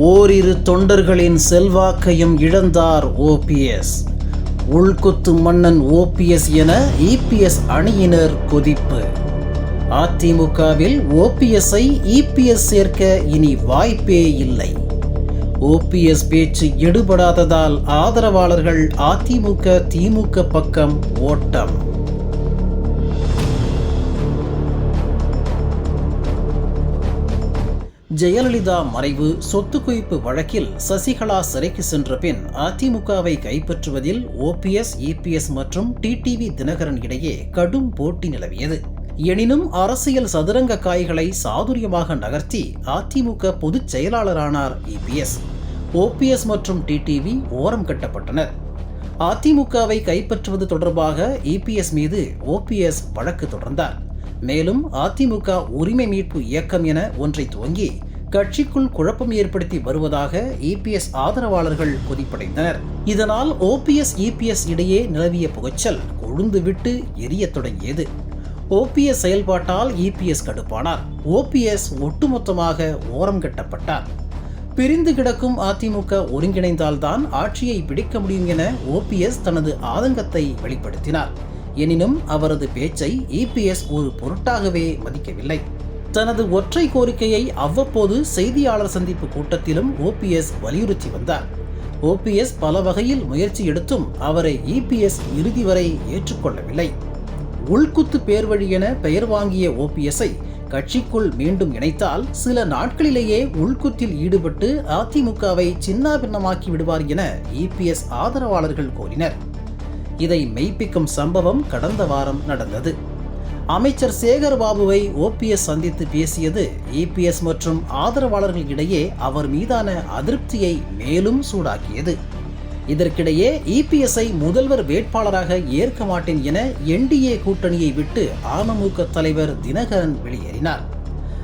ஓரிரு தொண்டர்களின் செல்வாக்கையும் இழந்தார் ஓபிஎஸ் உள்குத்து மன்னன் ஓபிஎஸ் என இபிஎஸ் அணியினர் கொதிப்பு. அதிமுகவில் ஓபிஎஸ்ஐ இபிஎஸ் சேர்க்க இனி வாய்ப்பே இல்லை. ஓபிஎஸ் பேச்சு எடுபடாததால் ஆதரவாளர்கள் அதிமுக திமுக பக்கம் ஓட்டம். ஜெயலலிதா மறைவு சொத்து குவிப்பு வழக்கில் சசிகலா சிறைக்கு சென்ற பின் அதிமுகவை கைப்பற்றுவதில் ஓபிஎஸ் இபிஎஸ் மற்றும் டிடிவி தினகரன் இடையே கடும் போட்டி நிலவியது. எனினும் அரசியல் சதுரங்க காய்களை சாதுரியமாக நகர்த்தி அதிமுக பொதுச் செயலாளரானார் இபிஎஸ் ஓபிஎஸ் மற்றும் டிடிவி ஓரம் கட்டப்பட்டனர். அதிமுகவை கைப்பற்றுவது தொடர்பாக இபிஎஸ் மீது ஓபிஎஸ் வழக்கு தொடர்ந்தார். மேலும் அதிமுக உரிமை மீட்பு இயக்கம் என ஒன்றை துவங்கி கட்சிக்குள் குழப்பம் ஏற்படுத்தி வருவதாக இபிஎஸ் ஆதரவாளர்கள் கொதிப்படைந்தனர். இதனால் ஓபிஎஸ் இபிஎஸ் இடையே நிலவிய புகைச்சல் கொழுந்துவிட்டு எரிய தொடங்கியது. ஓபிஎஸ் செயல்பாட்டால் இபிஎஸ் கடுப்பானார். ஓபிஎஸ் ஒட்டுமொத்தமாக ஓரம் கட்டப்பட்டார். பிரிந்து கிடக்கும் அதிமுக ஒருங்கிணைந்தால்தான் ஆட்சியை பிடிக்க முடியும் என ஓபிஎஸ் தனது ஆதங்கத்தை வெளிப்படுத்தினார். எனினும் அவரது பேச்சை இபிஎஸ் ஒரு பொருட்டாகவே மதிக்கவில்லை. தனது ஒற்றை கோரிக்கையை அவ்வப்போது செய்தியாளர் சந்திப்பு கூட்டத்திலும் ஓபிஎஸ் வலியுறுத்தி வந்தார். ஓபிஎஸ் பல வகையில் முயற்சி எடுத்தும் அவரை இபிஎஸ் இறுதி வரை ஏற்றுக்கொள்ளவில்லை. உள்குத்து பேர்வழி என பெயர் வாங்கிய ஓபிஎஸ்ஐ கட்சிக்குள் மீண்டும் இணைத்தால் சில நாட்களிலேயே உள்குத்தில் ஈடுபட்டு அதிமுகவை சின்னாபின்னமாக்கி விடுவார் என இபிஎஸ் ஆதரவாளர்கள் கோரினர் இதை மெய்ப்பிக்கும் சம்பவம் கடந்த வாரம் நடந்தது. அமைச்சர் சேகர் பாபுவை ஓபிஎஸ் சந்தித்து பேசியது இபிஎஸ் மற்றும் ஆதரவாளர்கள் இடையே அவர் மீதான அதிருப்தியை மேலும் சூடாக்கியது. இதற்கிடையே இபிஎஸ்ஐ முதல்வர் வேட்பாளராக ஏற்க மாட்டேன் என என்டிஏ கூட்டணியை விட்டு அமமுக தலைவர் தினகரன் வெளியேறினார்.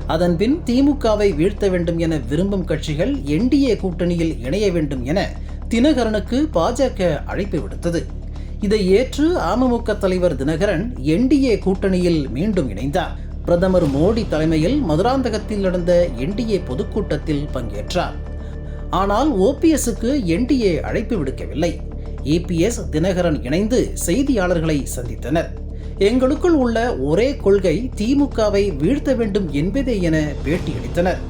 அதன்பின் திமுகவை வீழ்த்த வேண்டும் என விரும்பும் கட்சிகள் என்டிஏ கூட்டணியில் இணைய வேண்டும் என தினகரனுக்கு பாஜக அழைப்பு விடுத்தது. இதை ஏற்று அமமுக தலைவர் தினகரன் என்டிஏ கூட்டணியில் மீண்டும் இணைந்தார். பிரதமர் மோடி தலைமையில் மதுராந்தகத்தில் நடந்த என்டிஏ பொதுக்கூட்டத்தில் பங்கேற்றார். ஆனால் ஓபிஎஸ்க்கு என்டிஏ அழைப்பு விடுக்கவில்லை. ஏபிஎஸ் தினகரன் இணைந்து செய்தியாளர்களை சந்தித்தனர். எங்களுக்குள் உள்ள ஒரே கொள்கை திமுகவை வீழ்த்த வேண்டும் என்பதே என பேட்டியளித்தனர்.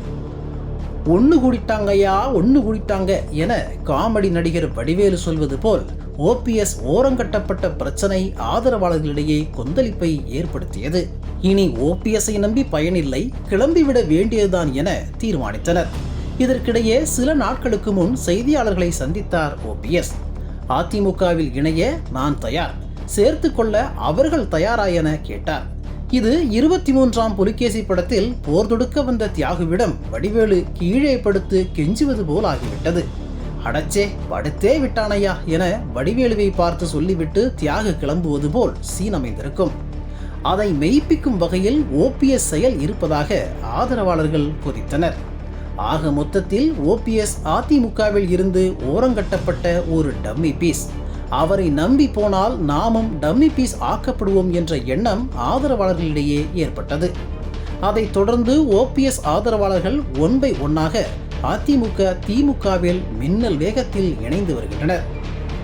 ஒன்னு கூடிட்டாங்கய்யா ஒன்னு கூடிட்டாங்க என காமெடி நடிகர் வடிவேலு சொல்வது போல் ஓபிஎஸ் ஓரங்கட்டப்பட்ட பிரச்சனை ஆதரவாளர்களிடையே கொந்தளிப்பை ஏற்படுத்தியது. இனி ஓபிஎஸ்ஐ நம்பி பயனில்லை கிளம்பிவிட வேண்டியதுதான் என தீர்மானித்தனர். இதற்கிடையே சில நாட்களுக்கு முன் செய்தியாளர்களை சந்தித்தார் ஓபிஎஸ் அதிமுகவில் இணைய நான் தயார் சேர்த்து கொள்ள அவர்கள் தயாரா என கேட்டார். இது இருபத்தி மூன்றாம் புலிகேசி படத்தில் போர் தொடுக்க வந்த தியாகுவிடம் வடிவேலு கீழே படுத்து கெஞ்சுவது போல் ஆகிவிட்டது. அடச்சே படுத்தே விட்டானையா என வடிவேலுவை பார்த்து சொல்லிவிட்டு தியாகு கிளம்புவது போல் சீன் அமைந்திருக்கும் அதை மெய்ப்பிக்கும் வகையில் ஓபிஎஸ் செயல் இருப்பதாக ஆதரவாளர்கள் கொதித்தனர். ஆக மொத்தத்தில் ஓபிஎஸ் அதிமுகவில் இருந்து ஓரங்கட்டப்பட்ட ஒரு டம்மி பீஸ். அவரை நம்பி போனால் நாமும் டம்மி பீஸ் ஆக்கப்படுவோம் என்ற எண்ணம் ஆதரவாளர்களிடையே ஏற்பட்டது. அதைத் தொடர்ந்து ஓபிஎஸ் ஆதரவாளர்கள் ஒன் பை ஒன்னாக அதிமுக திமுகவில் மின்னல் வேகத்தில் இணைந்து வருகின்றனர்.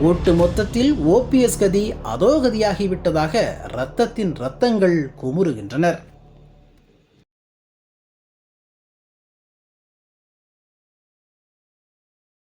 ஒட்டு மொத்தத்தில் ஓபிஎஸ் கதி அதோகதியாகிவிட்டதாக இரத்தத்தின் இரத்தங்கள் குமுறுகின்றனர்.